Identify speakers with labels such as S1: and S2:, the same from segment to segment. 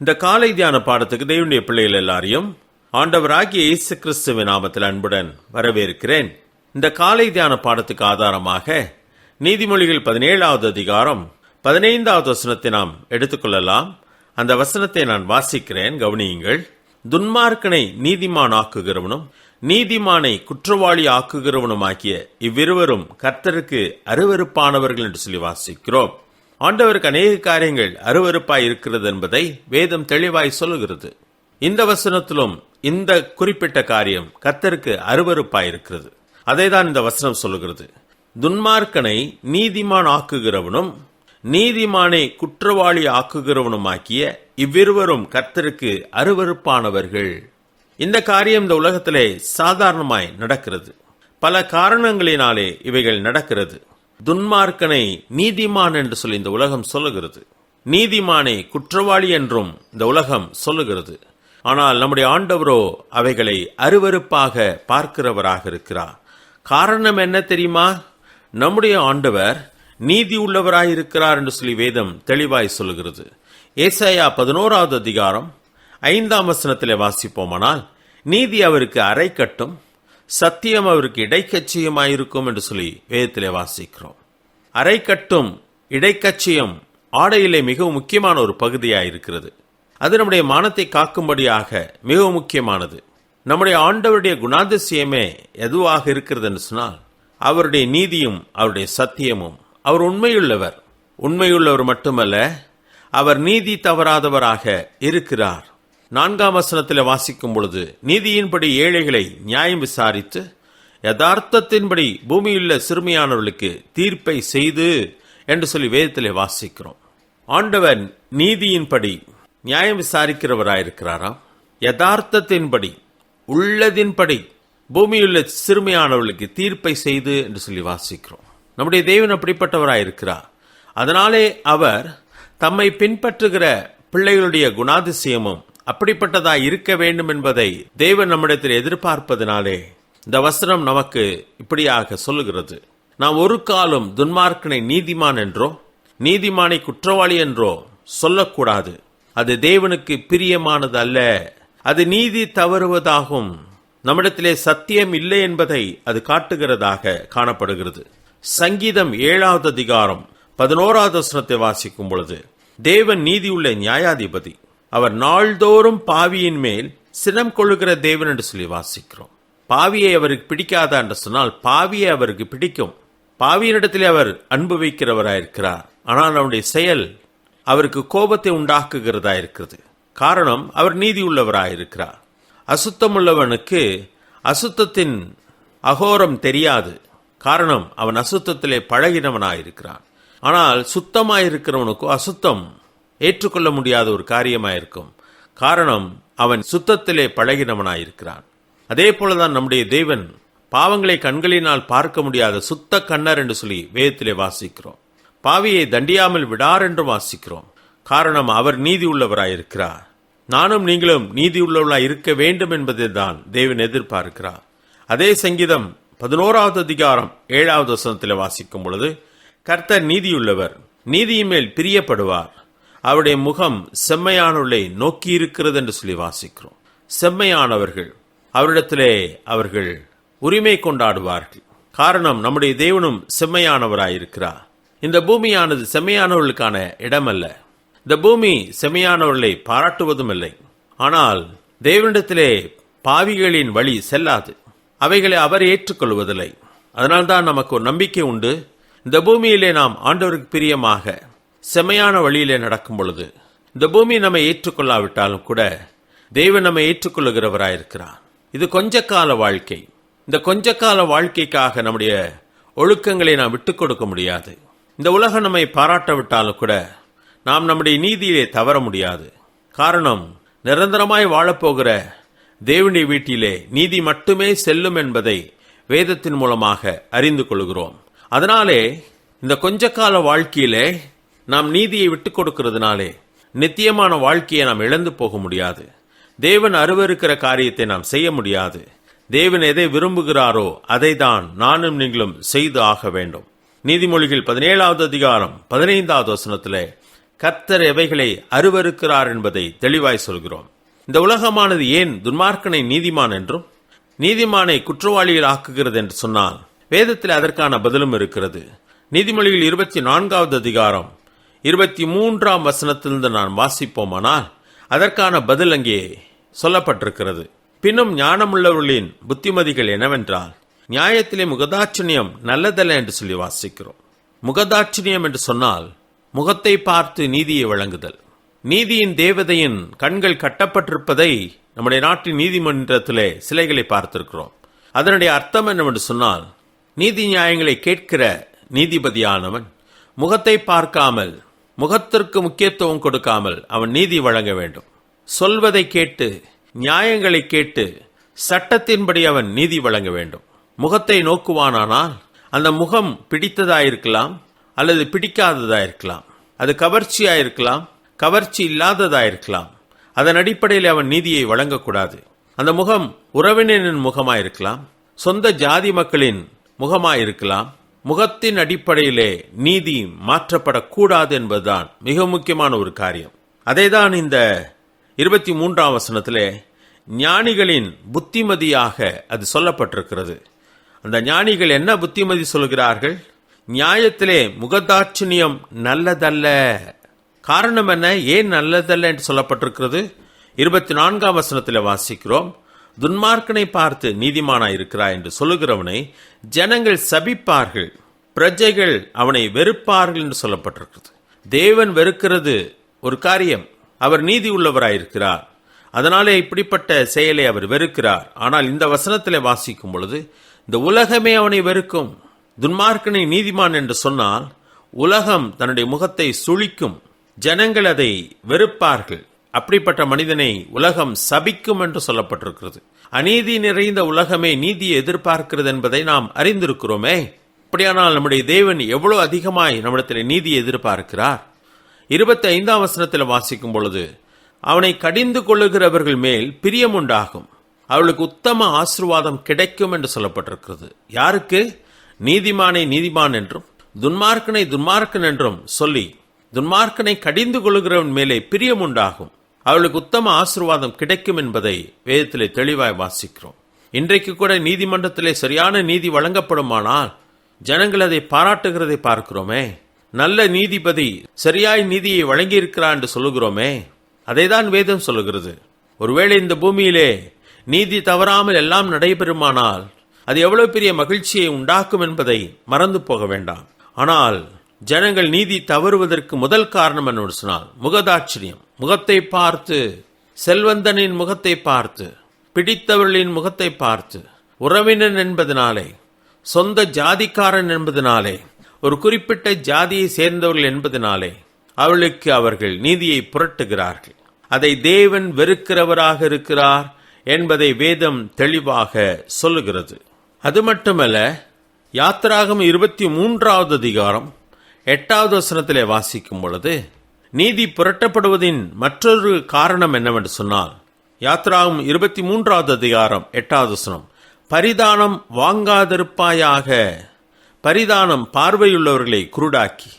S1: இந்த காலை தியான பாடத்துக்கு தேவனுடைய பிள்ளைகள் எல்லாரையும் ஆண்டவராகிய இயேசு கிறிஸ்துவின் நாமத்தில் அன்புடன் வரவேற்கிறேன். இந்த காலை தியான பாடத்துக்கு ஆதாரமாக நீதிமொழிகள் பதினேழாவது அதிகாரம் பதினைந்தாவது வசனத்தை நாம் எடுத்துக்கொள்ளலாம். அந்த வசனத்தை நான் வாசிக்கிறேன். கவனியுங்கள். துன்மார்க்கனை நீதிமான் ஆக்குகிறவனும் நீதிமானை குற்றவாளி ஆக்குகிறவனும் ஆகிய இவ்விருவரும் கர்த்தருக்கு அருவருப்பானவர்கள் என்று சொல்லி வாசிக்கிறோம். ஆண்டவருக்கு அநேக காரியங்கள் அருவறுப்பாய் இருக்கிறது என்பதை வேதம் தெளிவாய் சொல்லுகிறது. இந்த வசனத்திலும் இந்த குறிப்பிட்ட காரியம் கத்தருக்கு அருவருப்பாய் இருக்கிறது. அதைதான் இந்த வசனம் சொல்லுகிறது. துன்மார்க்கனை நீதிமான் ஆக்குகிறவனும் நீதிமானை குற்றவாளி ஆக்குகிறவனுமாக்கிய இவ்விருவரும் கர்த்தருக்கு அருவருப்பானவர்கள். இந்த காரியம் இந்த உலகத்திலே சாதாரணமாய் நடக்கிறது. பல காரணங்களினாலே இவைகள் நடக்கிறது. துன்மார்க்கனை நீதிமான் என்று சொல்லி இந்த உலகம் சொல்லுகிறது. நீதிமானை குற்றவாளி என்றும் இந்த உலகம் சொல்லுகிறது. ஆனால் நம்முடைய ஆண்டவரோ அவைகளை அருவருப்பாக பார்க்கிறவராக இருக்கிறார். காரணம் என்ன தெரியுமா? நம்முடைய ஆண்டவர் நீதி உள்ளவராயிருக்கிறார் என்று சொல்லி வேதம் தெளிவாய் சொல்லுகிறது. ஏசாயா பதினோராவது அதிகாரம் ஐந்தாம் வசனத்திலே வாசிப்போமானால் நீதி அவருக்கு அரை கட்டும் சத்தியம் அவருக்கு இடைக்கட்சியுமாயிருக்கும் என்று சொல்லி வேதத்திலே வாசிக்கிறோம். அரை கட்டும் இடைக்கட்சியம் ஆடையிலே மிகவும் முக்கியமான ஒரு பகுதியாக இருக்கிறது அது நம்முடைய மானத்தை காக்கும்படியாக மிகவும் முக்கியமானது. நம்முடைய ஆண்டவருடைய குணாதிசயமே எதுவாக இருக்கிறது என்று சொன்னால் அவருடைய நீதியும் அவருடைய சத்தியமும். அவர் உண்மையுள்ளவர். உண்மையுள்ளவர் மட்டுமல்ல அவர் நீதி தவறாதவராக இருக்கிறார். நான்காம் வசனத்தில் வாசிக்கும் பொழுது நீதியின்படி ஏழைகளை நியாயம் விசாரித்து யதார்த்தத்தின்படி பூமியுள்ள சிறுமியானவர்களுக்கு தீர்ப்பை செய்து என்று சொல்லி வேதத்திலே வாசிக்கிறோம். ஆண்டவர் நீதியின்படி நியாயம் விசாரிக்கிறவராயிருக்கிறாராம் யதார்த்தத்தின்படி உள்ளதின்படி பூமியுள்ள சிறுமியானவர்களுக்கு தீர்ப்பை செய்து என்று சொல்லி வாசிக்கிறோம். நம்முடைய தேவன் அப்படிப்பட்டவராயிருக்கிறார் அதனாலே அவர் தம்மை பின்பற்றுகிற பிள்ளைகளுடைய குணாதிசயமும் அப்படிப்பட்டதாய் இருக்க வேண்டும் என்பதை தேவன் நம்மிடத்தில் எதிர்பார்ப்பதனாலே இந்த வசனம் நமக்கு இப்படியாக சொல்லுகிறது. நாம் ஒரு காலம் துன்மார்க்கனை நீதிமான் என்றோ நீதிமானை குற்றவாளி என்றோ சொல்லக்கூடாது. அது தேவனுக்கு பிரியமானது அல்ல. அது நீதி தவறுவதாகும் நம்மிடத்திலே சத்தியம் இல்லை என்பதை அது காட்டுகிறதாக காணப்படுகிறது. சங்கீதம் ஏழாவது அதிகாரம் பதினோராவது வசனத்தை வாசிக்கும் பொழுது தேவன் நீதியுள்ள நியாயாதிபதி. அவர் நாள்தோறும் பாவியின் மேல் சினம் கொள்ளுகிற தேவன் என்று சொல்லி வாசிக்கிறோம். பாவியை அவருக்கு பிடிக்காதா என்று சொன்னால் பாவியை அவருக்கு பிடிக்கும். பாவியினிடத்திலே அவர் அன்பு வைக்கிறவராயிருக்கிறார். ஆனால் அவருடைய செயல் அவருக்கு கோபத்தை உண்டாக்குகிறதா இருக்கிறது. காரணம் அவர் நீதி உள்ளவராயிருக்கிறார் அசுத்தமுள்ளவனுக்கு அசுத்தத்தின் அகோரம் தெரியாது. காரணம் அவன் அசுத்தத்திலே பழகினவனாயிருக்கிறான். ஆனால் சுத்தமாயிருக்கிறவனுக்கு அசுத்தம் ஏற்றுக்கொள்ள முடியாத ஒரு காரியமாயிருக்கும். காரணம் அவன் சுத்தத்திலே பழகினவனாயிருக்கிறான். அதே போலதான் நம்முடைய தேவன் பாவங்களை கண்களினால் பார்க்க முடியாத சுத்த கண்ணர் என்று சொல்லி வேதத்திலே வாசிக்கிறோம். பாவியை தண்டியாமல் விடார் என்று வாசிக்கிறோம். காரணம் அவர் நீதி உள்ளவராயிருக்கிறார் நானும் நீங்களும் நீதி உள்ளவர்களாய் இருக்க வேண்டும் என்பதை தான் தேவன் எதிர்பார்க்கிறார். அதே சங்கீதம் பதினோராவது அதிகாரம் ஏழாவது வசனத்தில் வாசிக்கும் பொழுது கர்த்தர் நீதியுள்ளவர் நீதியின் மேல் பிரியப்படுவார். அவருடைய முகம் செம்மையானவர்களை நோக்கி இருக்கிறது என்று சொல்லி வாசிக்கிறோம். செம்மையானவர்கள். அவரிடத்திலே அவர்கள் உரிமை கொண்டாடுவார்கள். காரணம் நம்முடைய தேவனும் செம்மையானவராயிருக்கிறார். இந்த பூமியானது செம்மையானவர்களுக்கான இடமல்ல. இந்த பூமி செம்மையானவர்களை பாராட்டுவதும் இல்லை ஆனால் தேவனிடத்திலே பாவிகளின் வழி செல்லாது. அவைகளை அவர் ஏற்றுக்கொள்வதில்லை. அதனால்தான் நமக்கு ஒரு நம்பிக்கை உண்டு. இந்த பூமியிலே நாம் ஆண்டவருக்கு பிரியமாக செமையான வழியிலே நடக்கும் பொழுது இந்த பூமி நம்மை ஏற்றுக்கொள்ளாவிட்டாலும் கூட தெய்வம் நம்மை ஏற்றுக்கொள்ளுகிறவராயிருக்கிறார். இது கொஞ்ச கால வாழ்க்கை. இந்த கொஞ்ச கால வாழ்க்கைக்காக நம்முடைய ஒழுக்கங்களை நாம் விட்டுக் கொடுக்க முடியாது. இந்த உலகம் நம்மை பாராட்டவிட்டாலும் கூட நாம் நம்முடைய நீதியிலே தவற முடியாது. காரணம் நிரந்தரமாய் வாழப்போகிற தேவனுடைய வீட்டிலே நீதி மட்டுமே செல்லும் என்பதை வேதத்தின் மூலமாக அறிந்து கொள்கிறோம். அதனாலே இந்த கொஞ்ச கால வாழ்க்கையிலே நாம் நீதியை விட்டுக் கொடுக்கிறதுனாலே நித்தியமான வாழ்க்கையை நாம் இழந்து போக முடியாது. தேவன் அருவருக்கிற காரியத்தை நாம் செய்ய முடியாது. தேவன் எதை விரும்புகிறாரோ அதை தான் நானும் நீங்களும் செய்து ஆக வேண்டும். நீதிமொழிகள் பதினேழாவது அதிகாரம் பதினைந்தாவது வசனத்தில் கர்த்தர் எவைகளை அருவருக்கிறார் என்பதை தெளிவாய் சொல்கிறோம். இந்த உலகமானது ஏன் துன்மார்க்கனை நீதிமான் என்றும் நீதிமானை குற்றவாளியில் ஆக்குகிறது என்று சொன்னால் வேதத்தில் அதற்கான பதிலும் இருக்கிறது. நீதிமொழிகள் இருபத்தி நான்காவது அதிகாரம் இருபத்தி மூன்றாம் வசனத்திலிருந்து நான் வாசிப்போமானால் அதற்கான பதில் அங்கே சொல்லப்பட்டிருக்கிறது. பின்னும் ஞானமுள்ளவர்களின் புத்திமதிகள் என்னவென்றால் நியாயத்திலே முகதாட்சணியம் நல்லதல்ல என்று சொல்லி வாசிக்கிறோம். முகதாட்சணியம் என்று சொன்னால் முகத்தை பார்த்து நீதியை வழங்குதல். நீதியின் தேவதையின் கண்கள் கட்டப்பட்டிருப்பதை நம்முடைய நாட்டின் நீதிமன்றத்திலே சிலைகளை பார்த்திருக்கிறோம். அதனுடைய அர்த்தம் என்னவென்று சொன்னால் நீதி நியாயங்களை கேட்கிற நீதிபதியானவன் முகத்தை பார்க்காமல் முகத்திற்கு முக்கியத்துவம் கொடுக்காமல் அவன் நீதி வழங்க வேண்டும். சொல்வதை கேட்டு நியாயங்களை கேட்டு சட்டத்தின்படி அவன் நீதி வழங்க வேண்டும். முகத்தை நோக்குவானானால் அந்த முகம் பிடித்ததாயிருக்கலாம் அல்லது பிடிக்காததாயிருக்கலாம். அது கவர்ச்சியாயிருக்கலாம் கவர்ச்சி இல்லாததாயிருக்கலாம். அதன் அடிப்படையில் அவன் நீதியை வழங்கக்கூடாது. அந்த முகம் உறவினரின் முகமாயிருக்கலாம் சொந்த ஜாதி மக்களின் முகமாயிருக்கலாம் முகத்தின் அடிப்படையிலே நீதி மாற்றப்படக்கூடாது என்பதுதான் மிக முக்கியமான ஒரு காரியம். அதேதான் இந்த இருபத்தி மூன்றாம் வசனத்திலே ஞானிகளின் புத்திமதியாக அது சொல்லப்பட்டிருக்கிறது. அந்த ஞானிகள் என்ன புத்திமதி சொல்கிறார்கள்? நியாயத்திலே முகதாட்சணியம் நல்லதல்ல. காரணம் என்ன? ஏன் நல்லதல்ல என்று சொல்லப்பட்டிருக்கிறது? இருபத்தி நான்காம் வசனத்தில் வாசிக்கிறோம். துன்மார்க்கனை பார்த்து நீதிமானாய் இருக்கிறாய் என்று சொல்லுகிறவனை ஜனங்கள் சபிப்பார்கள் பிரஜைகள் அவனை வெறுப்பார்கள் என்று சொல்லப்பட்டிருக்கிறது. தேவன் வெறுக்கிறது ஒரு காரியம் அவர் நீதி உள்ளவராயிருக்கிறார். அதனாலே இப்படிப்பட்ட செயலை அவர் வெறுக்கிறார். ஆனால் இந்த வசனத்தில் வாசிக்கும் பொழுது இந்த உலகமே அவனை வெறுக்கும். துன்மார்க்கனை நீதிமான் என்று சொன்னால் உலகம் தன்னுடைய முகத்தை சுழிக்கும். ஜனங்கள் அதை வெறுப்பார்கள். அப்படிப்பட்ட மனிதனை உலகம் சபிக்கும் என்று சொல்லப்பட்டிருக்கிறது. அநீதி நிறைந்த உலகமே நீதியை எதிர்பார்க்கிறது என்பதை நாம் அறிந்திருக்கிறோமே. அப்படியானால் நம்முடைய தேவன் எவ்வளவு அதிகமாய் நம்மிடத்தில் நீதியை எதிர்பார்க்கிறார். இருபத்தி ஐந்தாம் வசனத்தில் வாசிக்கும் பொழுது அவனை கடிந்து கொள்ளுகிறவர்கள் மேல் பிரியம் உண்டாகும். அவளுக்கு உத்தம ஆசிர்வாதம் கிடைக்கும் என்று சொல்லப்பட்டிருக்கிறது. யாருக்கு? நீதிமானை நீதிமான் என்றும் துன்மார்க்கனை துன்மார்க்கன் என்றும் சொல்லி துன்மார்க்கனை கடிந்து கொள்ளுகிறவன் மேலே பிரியம் உண்டாகும். அவளுக்கு உத்தம ஆசிர்வாதம் கிடைக்கும் என்பதை வேதத்திலே தெளிவாய் வாசிக்கிறோம். இன்றைக்கு கூட நீதிமன்றத்திலே சரியான நீதி வழங்கப்படுமானால் ஜனங்கள் அதை பாராட்டுகிறதை பார்க்கிறோமே. நல்ல நீதிபதி சரியாய் நீதியை வழங்கியிருக்கிறார் என்று சொல்லுகிறோமே. அதைதான் வேதம் சொல்லுகிறது. ஒருவேளை இந்த பூமியிலே நீதி தவறாமல் எல்லாம் நடைபெறுமானால் அது எவ்வளவு பெரிய மகிழ்ச்சியை உண்டாக்கும் என்பதை மறந்து போக வேண்டாம். ஆனால் ஜனங்கள் நீதி தவறுவதற்கு முதல் காரணம் என்ன சொன்னால் முகதாச்சரியம் முகத்தை பார்த்து செல்வந்தனின் முகத்தை பார்த்து பிடித்தவர்களின் முகத்தை பார்த்து உறவினன் என்பதனாலே சொந்த ஜாதிக்காரன் என்பதனாலே ஒரு குறிப்பிட்ட ஜாதியை சேர்ந்தவர்கள் என்பதனாலே அவளுக்கு அவர்கள் நீதியை புரட்டுகிறார்கள். அதை தேவன் வெறுக்கிறவராக இருக்கிறார் என்பதை வேதம் தெளிவாக சொல்லுகிறது. அது மட்டுமல்ல யாத்திராகம் இருபத்தி மூன்றாவது அதிகாரம் எட்டாவது வசனத்திலே வாசிக்கும் பொழுது நீதி புரட்டப்படுவதின் மற்றொரு காரணம் என்னவென்று சொன்னால் யாத்ராவும் இருபத்தி மூன்றாவது அதிகாரம் எட்டாவது வசனம் பரிதானம் வாங்காதிருப்பாயாக பரிதானம் பார்வையுள்ளவர்களை குருடாக்கி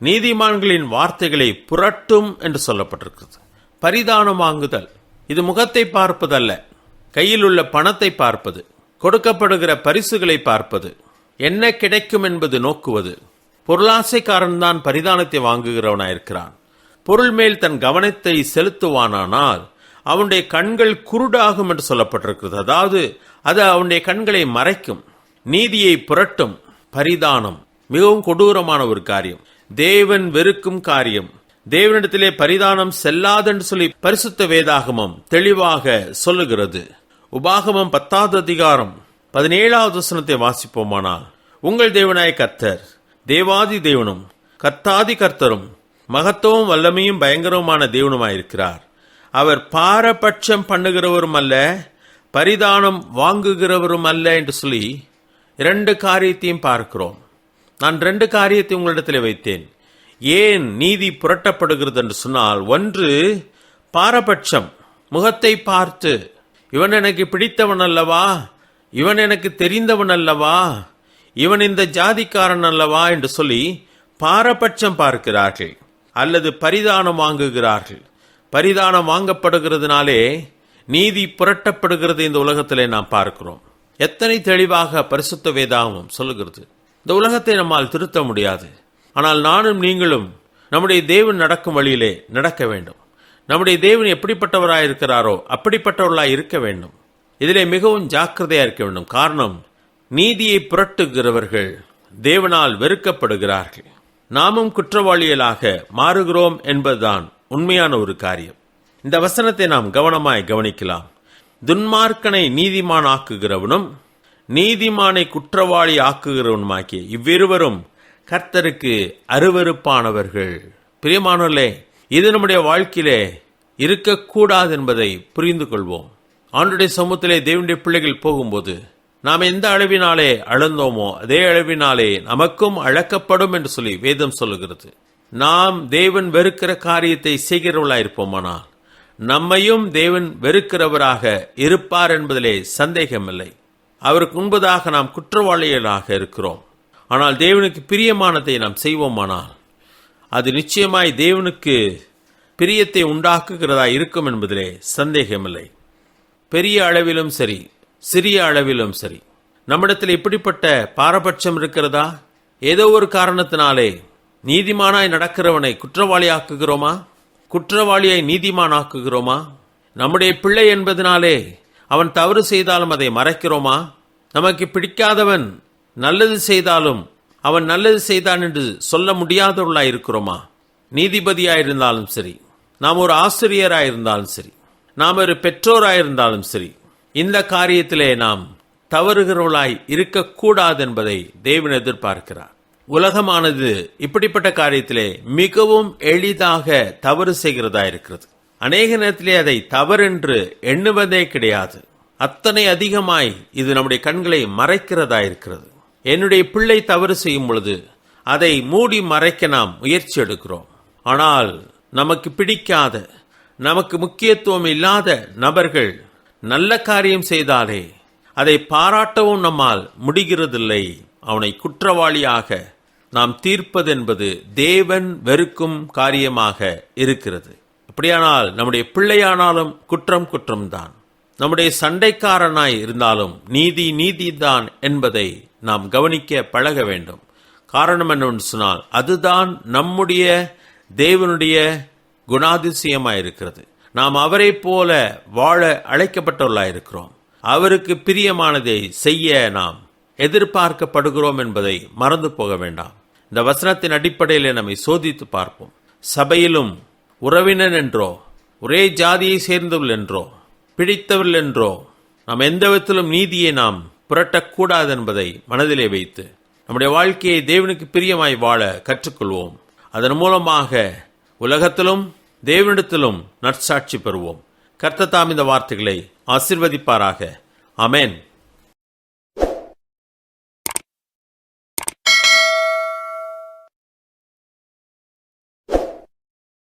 S1: நீதிமான்களின் வார்த்தைகளை புரட்டும் என்று சொல்லப்பட்டிருக்கிறது. பரிதானம் வாங்குதல் இது முகத்தை பார்ப்பதல்ல கையில் உள்ள பணத்தை பார்ப்பது கொடுக்கப்படுகிற பரிசுகளை பார்ப்பது என்ன கிடைக்கும் என்பது நோக்குவது. பொருளாசைக்காரன்தான் பரிதானத்தை வாங்குகிறவனாயிருக்கிறான். பொருள் மேல் தன் கவனத்தை செலுத்துவானானால் அவனுடைய கண்கள் குருடாகும் என்று சொல்லப்பட்டிருக்கிறது. அதாவது அது அவனுடைய கண்களை மறைக்கும் நீதியை புரட்டும் பரிதானம் மிகவும் கொடூரமான ஒரு காரியம். தேவன் வெறுக்கும் காரியம். தேவனிடத்திலே பரிதானம் செல்லாதென்று சொல்லி பரிசுத்த வேதாகமம் தெளிவாக சொல்லுகிறது. உபாகமம் பத்தாவது அதிகாரம் பதினேழாவது வசனத்தை வாசிப்போமானால் உங்கள் தேவனாய கர்த்தர் தேவாதி தேவனும் கர்த்தாதி கர்த்தரும் மகத்துவம் வல்லமையும் பயங்கரவுமான தேவனுமாயிருக்கிறார். அவர் பாரபட்சம் பண்ணுகிறவரும் அல்ல பரிதானம் வாங்குகிறவரும் அல்ல என்று சொல்லி இரண்டு காரியத்தையும் பார்க்கிறோம். நான் ரெண்டு காரியத்தை உங்களிடத்தில் வைத்தேன். ஏன் நீதி புரட்டப்படுகிறது என்று சொன்னால் ஒன்று பாரபட்சம் முகத்தை பார்த்து இவன் எனக்கு பிடித்தவன் அல்லவா? இவன் எனக்கு தெரிந்தவன் அல்லவா? இவன் இந்த ஜாதிக்காரன் அல்லவா? என்று சொல்லி பாரபட்சம் பார்க்கிறார்கள். அல்லது பரிதானம் வாங்குகிறார்கள். பரிதானம் வாங்கப்படுகிறதுனாலே நீதி புரட்டப்படுகிறது இந்த உலகத்திலே நாம் பார்க்கிறோம். எத்தனை தெளிவாக பரிசுத்த வேதாகமம் சொல்லுகிறது. இந்த உலகத்தை நம்மால் திருத்த முடியாது. ஆனால் நானும் நீங்களும் நம்முடைய தேவன் நடக்கும் வழியிலே நடக்க வேண்டும். நம்முடைய தேவன் எப்படிப்பட்டவராக இருக்கிறாரோ அப்படிப்பட்டவர்களாக இருக்க வேண்டும். இதிலே மிகவும் ஜாக்கிரதையாக இருக்க வேண்டும். காரணம் நீதியை புரட்டுகிறவர்கள் தேவனால் வெறுக்கப்படுகிறார்கள். நாமும் குற்றவாளிகளாக மாறுகிறோம் என்பதுதான் உண்மையான ஒரு காரியம். இந்த வசனத்தை நாம் கவனமாய் கவனிக்கலாம். துன்மார்க்கனை நீதிமான் ஆக்குகிறவனும் நீதிமானை குற்றவாளி ஆக்குகிறவனுமாக்கிய இவ்விருவரும் கர்த்தருக்கு அருவருப்பானவர்கள். பிரியமானோர்களே இது நம்முடைய வாழ்க்கையிலே இருக்கக்கூடாது என்பதை புரிந்து கொள்வோம் ஆண்டுடைய சமூகத்திலே தேவனுடைய பிள்ளைகள் போகும்போது நாம் எந்த அளவினாலே அளந்தோமோ அதே அளவினாலே நமக்கும் அழக்கப்படும் என்று சொல்லி வேதம் சொல்லுகிறது. நாம் தேவன் வெறுக்கிற காரியத்தை செய்கிறவர்களாயிருப்போமானால் நம்மையும் தேவன் வெறுக்கிறவராக இருப்பார் என்பதிலே சந்தேகமில்லை அவருக்கு முன்பதாக நாம் குற்றவாளிகளாக இருக்கிறோம். ஆனால் தேவனுக்கு பிரியமானதை நாம் செய்வோமானால் அது நிச்சயமாய் தேவனுக்கு பிரியத்தை உண்டாக்குகிறதா இருக்கும் என்பதிலே சந்தேகமில்லை பெரிய அளவிலும் சரி சிறிய அளவிலும் சரி. நம்மிடத்தில் இப்படிப்பட்ட பாரபட்சம் இருக்கிறதா? ஏதோ ஒரு காரணத்தினாலே நீதிமானாய் நடக்கிறவனை குற்றவாளி ஆக்குகிறோமா குற்றவாளியை நீதிமானாக்குகிறோமா? நம்முடைய பிள்ளை என்பதனாலே அவன் தவறு செய்தாலும் அதை மறைக்கிறோமா? நமக்கு பிடிக்காதவன் நல்லது செய்தாலும் அவன் நல்லது செய்தான் என்று சொல்ல முடியாதவர்களாக இருக்கிறோமா? நீதிபதியாயிருந்தாலும் சரி. நாம் ஒரு ஆசிரியராயிருந்தாலும் சரி. நாம் ஒரு பெற்றோராயிருந்தாலும் சரி. இந்த காரியத்திலே நாம் தவறுகிறவளாய் இருக்கக்கூடாது என்பதை தேவன் எதிர்பார்க்கிறார். உலகமானது இப்படிப்பட்ட காரியத்திலே மிகவும் எளிதாக தவறு செய்கிறதா இருக்கிறது. அநேக நேரத்திலே அதை தவறென்று எண்ணுவதே கிடையாது. அத்தனை அதிகமாய் இது நம்முடைய கண்களை மறைக்கிறதா இருக்கிறது. என்னுடைய பிள்ளை தவறு செய்யும் பொழுது அதை மூடி மறைக்க நாம் முயற்சி எடுக்கிறோம். ஆனால் நமக்கு பிடிக்காத நமக்கு முக்கியத்துவம் இல்லாத நபர்கள் நல்ல காரியம் செய்தாலே அதை பாராட்டவும் நம்மால் முடிகிறதில்லை. அவனை குற்றவாளியாக நாம் தீர்ப்பதென்பது தேவன் வெறுக்கும் காரியமாக இருக்கிறது. அப்படியானால் நம்முடைய பிள்ளையானாலும் குற்றம் குற்றம்தான். நம்முடைய சண்டைக்காரனாய் இருந்தாலும் நீதி நீதிதான் என்பதை நாம் கவனிக்க பழக வேண்டும். காரணம் என்னவென்று சொன்னால் அதுதான் நம்முடைய தேவனுடைய குணாதிசயமாய் இருக்கிறது நாம் அவரை போல வாழ அழைக்கப்பட்டவர்களாக இருக்கிறோம் அவருக்கு பிரியமானதை செய்ய நாம் எதிர்பார்க்கப்படுகிறோம் என்பதை மறந்து போக வேண்டாம். இந்த வசனத்தின் அடிப்படையில் நம்மை சோதித்து பார்ப்போம். சபையிலும் உறவினன் என்றோ ஒரே ஜாதியை சேர்ந்தவள் என்றோ பிடித்தவள் என்றோ நாம் எந்த விதத்திலும் நீதியை நாம் புரட்டக்கூடாது என்பதை மனதிலே வைத்து நம்முடைய வாழ்க்கையை தேவனுக்கு பிரியமாய் வாழ கற்றுக்கொள்வோம். அதன் மூலமாக உலகத்திலும் தேவனிடத்திலும் நற்சாட்சி பெறுவோம். கர்த்தத்தாம் இந்த வார்த்தைகளை ஆசிர்வதிப்பாராக. அமேன்